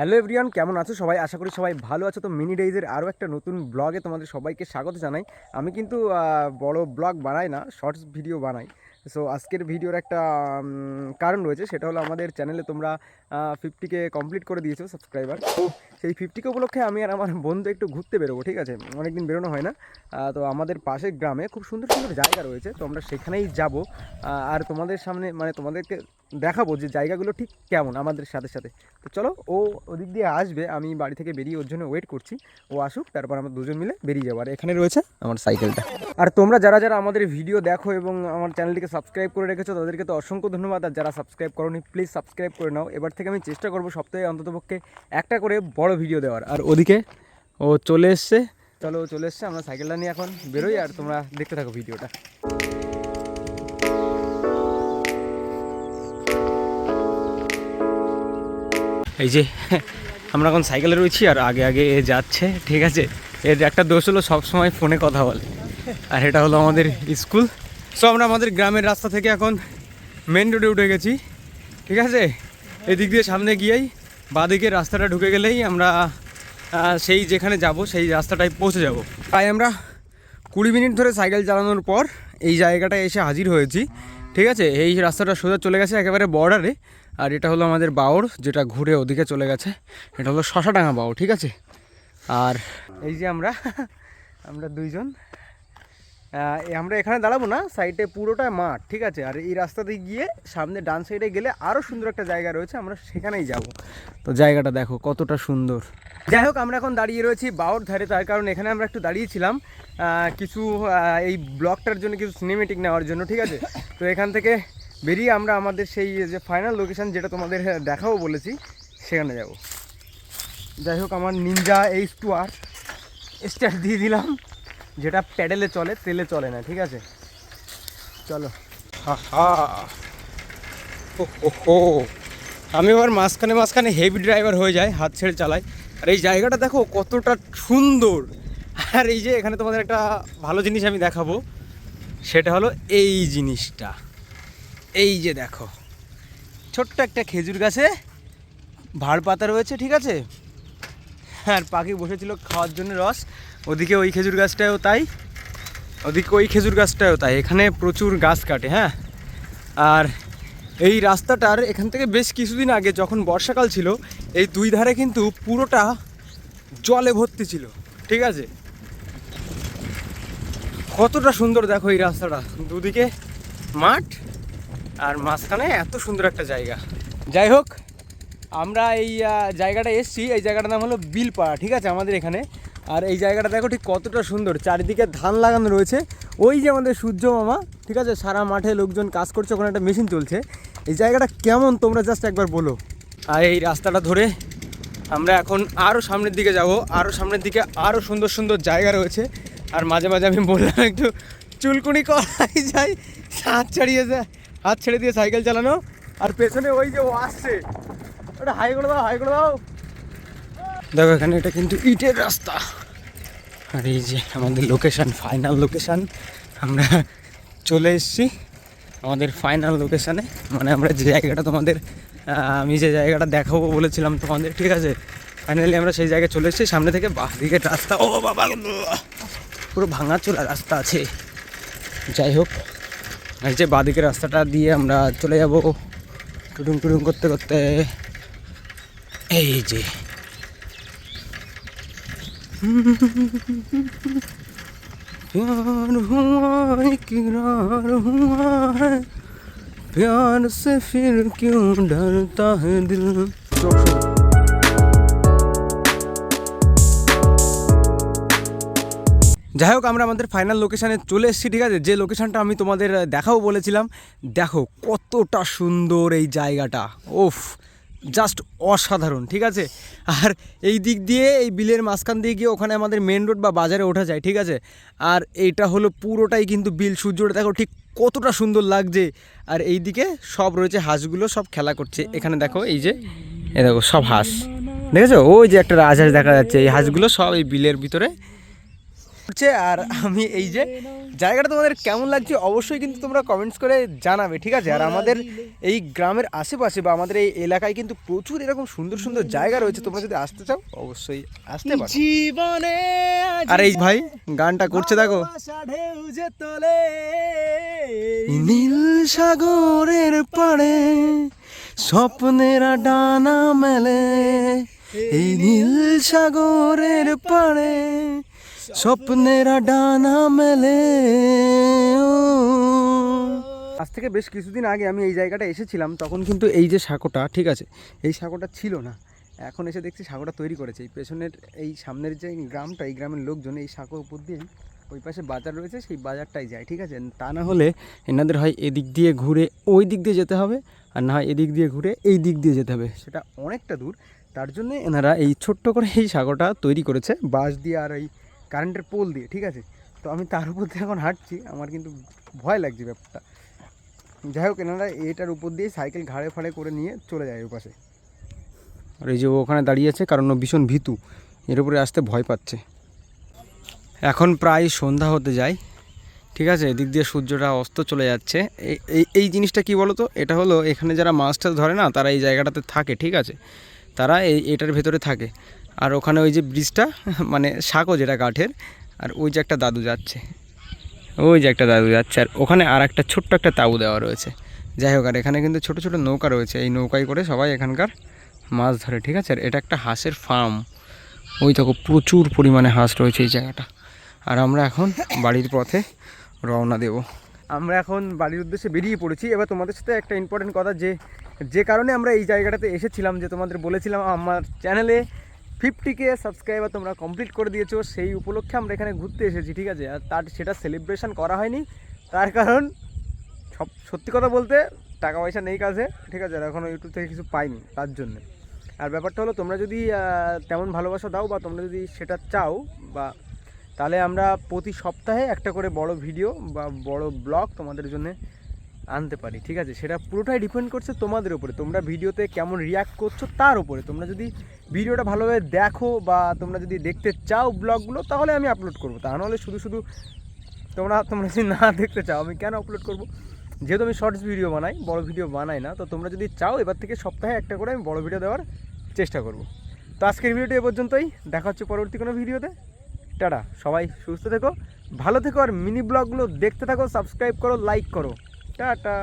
Hello everyone, কেমন আছো সবাই? আশা করি সবাই ভালো আছো। তো মিনি ডেইজের আরও একটা নতুন ব্লগে তোমাদের সবাইকে স্বাগত জানাই। আমি কিন্তু বড় ব্লগ বানাই না, শর্টস ভিডিও বানাই। সো আজকের ভিডিওর একটা কারণ রয়েছে, সেটা হলো আমাদের চ্যানেলে তোমরা ফিফটিকে কমপ্লিট করে দিয়েছ সাবস্ক্রাইবার তো সেই ফিফটিকে উপলক্ষে আমি আর আমার বন্ধু একটু ঘুরতে বেরোবো, ঠিক আছে? অনেকদিন বেরোনো হয় না। তো আমাদের পাশের গ্রামে খুব সুন্দর সুন্দর জায়গা রয়েছে, তো আমরা সেখানেই যাব। আর তোমাদের সামনে মানে তোমাদেরকে দেখাবো যে জায়গাগুলো ঠিক কেমন আমাদের সাথে সাথে। তো চলো, ও ওদিক দিয়ে আসবে, আমি বাড়ি থেকে বেরিয়ে ওর জন্য ওয়েট করছি। ও আসুক, তারপর আমরা দুজন মিলে বেরিয়ে যাব। আর এখানে রয়েছে আমার সাইকেলটা আর তোমরা যারা যারা আমাদের ভিডিও দেখো এবং আমার চ্যানেলটিকে সাবস্ক্রাইব করে রেখেছো, তাদেরকে তো অসংখ্য ধন্যবাদ। আর যারা সাবস্ক্রাইব করোনি প্লিজ সাবস্ক্রাইব করে নাও। এবার থেকে আমি চেষ্টা করব সপ্তাহে অন্ততপক্ষে একটা করে বড় ভিডিও দেওয়ার। আর ওদিকে ও চলে এসছে। চলো, চলে এসছে, আমরা সাইকেলটা নিয়ে এখন বেরোই আর তোমরা দেখতে থাকো ভিডিওটা এই যে, আমরা এখন সাইকেলে রয়েছি আর আগে আগে এ যাচ্ছে, ঠিক আছে? এর একটা দোষ হলো সবসময় ফোনে কথা বলে। আর এটা হলো আমাদের স্কুল। সো আমরা আমাদের গ্রামের রাস্তা থেকে এখন মেন রোডে উঠে গেছি, ঠিক আছে? এদিক দিয়ে সামনে গিয়েই বাঁদিকে রাস্তাটা ঢুকে গেলেই আমরা সেই যেখানে যাব, সেই রাস্তাটায় পৌঁছে যাব। তাই আমরা কুড়ি মিনিট ধরে সাইকেল চালানোর পর এই জায়গাটায় এসে হাজির হয়েছি। ঠিক আছে? এই রাস্তাটা সোজা চলে গেছে একেবারে বর্ডারে আর এটা হলো আমাদের বাউর, যেটা ঘুরে ওদিকে চলে গেছে। এটা হলো শশাডাঙ্গা বাউর ঠিক আছে? আর এই যে আমরা আমরা দুইজন আমরা এখানে দাঁড়াবো না সাইডে পুরোটা মাঠ, ঠিক আছে? আর এই রাস্তা দিয়ে গিয়ে সামনে ডান সাইডে গেলে আরও সুন্দর একটা জায়গা রয়েছে, আমরা সেখানেই যাব। তো জায়গাটা দেখো, কতটা সুন্দর। যাই হোক, আমরা এখন দাঁড়িয়ে রয়েছি বাওর ধারে, তার কারণ এখানে আমরা একটু দাঁড়িয়েছিলাম কিছু এই ব্লকটার জন্য কিছু সিনেমেটিক নেওয়ার জন্য, ঠিক আছে? তো এখান থেকে বেরিয়ে আমরা আমাদের সেই যে ফাইনাল লোকেশান যেটা তোমাদের দেখাবো বলেছি, সেখানে যাব। যাই হোক, আমার Ninja H two R start দিয়ে দিলাম। যেটা প্যাডেলে চলে, তেলে চলে না, ঠিক আছে? চলো। ওহো আমি আবার মাঝখানে মাঝখানে হেভি ড্রাইভার হয়ে যায় হাত ছেড়ে চালাই। আর এই জায়গাটা দেখো কতটা সুন্দর। আর এই যে এখানে তোমাদের একটা ভালো জিনিস আমি দেখাবো, সেটা হলো এই জিনিসটা। এই যে দেখো, ছোট্ট একটা খেজুর গাছে ভাড় পাতা রয়েছে, ঠিক আছে? আর পাখি বসেছিল খাওয়ার জন্য রস। ওদিকে ওই খেজুর গাছটাও তাই, ওদিকে ওই খেজুর গাছটাও তাই, এখানে প্রচুর গাছ কাটে হ্যাঁ? আর এই রাস্তাটার এখান থেকে বেশ কিছুদিন আগে যখন বর্ষাকাল ছিল, এই দুই ধারে কিন্তু পুরোটা জলে ভর্তি ছিল, ঠিক আছে? কতটা সুন্দর দেখো এই রাস্তাটা, দুদিকে মাঠ আর মাঝখানে এত সুন্দর একটা জায়গা। যাই হোক, আমরা এই জায়গাটা এসছি, এই জায়গাটার নাম হলো বিলপাড়া, ঠিক আছে? আমাদের এখানে আর এই জায়গাটা দেখো ঠিক কতটা সুন্দর। চারিদিকে ধান লাগানো রয়েছে। ওই যে আমাদের সূর্য মামা, ঠিক আছে? সারা মাঠে লোকজন কাজ করছে, ওখানে একটা মেশিন চলছে। এই জায়গাটা কেমন তোমরা জাস্ট একবার বলো। আর এই রাস্তাটা ধরে আমরা এখন আরও সামনের দিকে যাব। আরও সামনের দিকে আরও সুন্দর সুন্দর জায়গা রয়েছে। আর মাঝে মাঝে আমি বললাম একটু, চুলকুনি করাই যাই হাত ছাড়িয়ে যায়, হাত ছেড়ে দিয়ে সাইকেল চালানো। আর পেছনে ওই যে ও আসছে। ওটা হাই করে দাও, হাই করে দাও। দেখো এখানে এটা কিন্তু ইটের রাস্তা। আর এই যে আমাদের লোকেশন ফাইনাল লোকেশন আমরা চলে এসেছি। আমাদের ফাইনাল লোকেশানে মানে আমরা যে জায়গাটা তোমাদের আমি যে জায়গাটা দেখাবো বলেছিলাম তোমাদের, ঠিক আছে? ফাইনালি আমরা সেই জায়গায় চলে এসেছি। সামনে থেকে বাঁ দিকের রাস্তা। ও বাবা পুরো ভাঙা চোলা রাস্তা আছে। যাই হোক, এই যে বাঁদিকের রাস্তাটা দিয়ে আমরা চলে যাব। টুডুম টুডুম করতে করতে। এই যে प्यार हुआ इकरार हुआ है प्यार से फिर क्यों डरता है दिल যাই হোক আমরা আমাদের ফাইনাল লোকেশানে চলে এসেছি ঠিক আছে যে লোকেশানটা আমি তোমাদের দেখাবো বলেছিলাম দেখো কতটা সুন্দর এই জায়গাটা ওফ জাস্ট অসাধারণ, ঠিক আছে? আর এই দিক দিয়ে, এই বিলের মাঝখান দিয়ে গিয়ে ওখানে আমাদের মেন রোড বা বাজারে ওঠা যায়, ঠিক আছে? আর এইটা হলো পুরোটাই কিন্তু বিল সূর্যটা, দেখো ঠিক কতটা সুন্দর লাগছে। আর এই দিকে সব রয়েছে হাঁসগুলো, সব খেলা করছে। এখানে দেখো এই যে, এই দেখো সব হাঁস। দেখেছ? ওই যে একটা রাজহাঁস দেখা যাচ্ছে। এই হাঁসগুলো সব এই বিলের ভিতরে হচ্ছে আর আমি এই যে জায়গাটা তোমাদের কেমন লাগছে অবশ্যই কিন্তু তোমরা কমেন্টস করে জানাবে ঠিক আছে? আর আমাদের এই গ্রামের আশেপাশে বা আমাদের এই এলাকায় কিন্তু প্রচুর এরকম সুন্দর সুন্দর জায়গা রয়েছে তোমরা যদি আসতে চাও অবশ্যই আসতে পারো। জীবনে আর এই ভাই গানটা করছে দেখো। নীল সাগরের পাড়ে স্বপ্নের ডানা মেলে এই নীল সাগরের পাড়ে স্বপ্নের ডানা মেলে। আজ থেকে বেশ কিছুদিন আগে আমি এই জায়গাটা এসেছিলাম, তখন কিন্তু এই যে সাঁকোটা, ঠিক আছে, এই সাঁকোটা ছিল না। এখন এসে দেখছি সাঁকোটা তৈরি করেছে। এই পেছনের, এই সামনের যে গ্রামটা, এই গ্রামের লোকজন এই সাঁকোর উপর দিয়ে ওই পাশে বাজার রয়েছে, সেই বাজারটাই যায়, ঠিক আছে? তা না হলে এনাদের হয় এদিক দিয়ে ঘুরে ওই দিক দিয়ে যেতে হবে, আর না হয় এদিক দিয়ে ঘুরে এই দিক দিয়ে যেতে হবে। সেটা অনেকটা দূর। তার জন্য এনারা এই ছোট্ট করে এই সাঁকোটা তৈরি করেছে। বাঁশ দিয়ে আর এই কারেন্টের পোল দিয়ে, ঠিক আছে? তো আমি তার উপর দিয়ে এখন হাঁটছি, আমার কিন্তু ভয় লাগছে ব্যাপারটা। যাই হোক, এনারা এটার উপর দিয়ে সাইকেল ঘাড়ে ফাড়ে করে নিয়ে চলে যায় ওই পাশে। আর এই যে ওখানে দাঁড়িয়ে আছে, কারণ ও ভীষণ ভীতু, এর উপরে আসতে ভয় পাচ্ছে। এখন প্রায় সন্ধ্যা হতে যায়, ঠিক আছে? এদিক দিয়ে সূর্যটা অস্ত চলে যাচ্ছে। এই- এই জিনিসটা কি বলো তো এটা হলো এখানে যারা মাছ টাছ ধরে না, তারা এই জায়গাটাতে থাকে, ঠিক আছে? তারা এই, এটার ভেতরে থাকে। আর ওখানে ওই যে ব্রিজটা মানে শাকও যেটা কাঠের, আর ওই যে একটা দাদু যাচ্ছে। ওই যে একটা দাদু যাচ্ছে, আর ওখানে আর একটা ছোট্ট একটা তাবু দেওয়া রয়েছে। যাই হোক, আর এখানে কিন্তু ছোট ছোট নৌকা রয়েছে, এই নৌকায় করে সবাই এখানকার মাছ ধরে, ঠিক আছে? আর এটা একটা হাঁসের ফার্ম ওই দেখো, প্রচুর পরিমাণে হাঁস রয়েছে এই জায়গাটা। আর আমরা এখন বাড়ির পথে রওনা দেব। আমরা এখন বাড়ির উদ্দেশ্যে বেরিয়ে পড়েছি। এবার তোমাদের সাথে একটা ইম্পর্টেন্ট কথা, যে যে কারণে আমরা এই জায়গাটাতে এসেছিলাম, যে তোমাদের বলেছিলাম আমার চ্যানেলে ফিফটি কে সাবস্ক্রাইবার তোমরা কমপ্লিট করে দিয়েছ, সেই উপলক্ষে আমরা এখানে ঘুরতে এসেছি, ঠিক আছে? আর তার সেটা সেলিব্রেশন করা হয়নি। তার কারণ, সব সত্যি কথা বলতে টাকা পয়সা নেই কাছে ঠিক আছে? আর এখনও ইউটিউব থেকে কিছু পাইনি, তার জন্য। আর ব্যাপারটা হলো, তোমরা যদি তেমন ভালোবাসা দাও বা তোমরা যদি সেটা চাও, বা তাহলে আমরা প্রতি সপ্তাহে একটা করে বড় ভিডিও বা বড় ব্লগ তোমাদের জন্য আনতে পারি, ঠিক আছে? সেটা পুরোটাই ডিপেন্ড করছে তোমাদের উপরে। তোমরা ভিডিওতে কেমন রিয়াক্ট করছ তার উপরে। তোমরা যদি ভিডিওটা ভালোভাবে দেখো বা তোমরা যদি দেখতে চাও ব্লগগুলো, তাহলে আমি আপলোড করব। তা নাহলে শুধু শুধু তোমরা তোমরা যদি না দেখতে চাও, আমি কেন আপলোড করব? যেহেতু আমি শর্টস ভিডিও বানাই, বড় ভিডিও বানাই না, তো তোমরা যদি চাও, এবার থেকে সপ্তাহে একটা করে আমি বড় ভিডিও দেওয়ার চেষ্টা করব। তো আজকের ভিডিওটি এ পর্যন্তই। দেখা হচ্ছে পরবর্তী কোনো ভিডিওতে টাটা! সবাই সুস্থ থেকো, ভালো থেকো, আর মিনি ব্লগগুলো দেখতে থাকো সাবস্ক্রাইব করো লাইক করো। টাটা।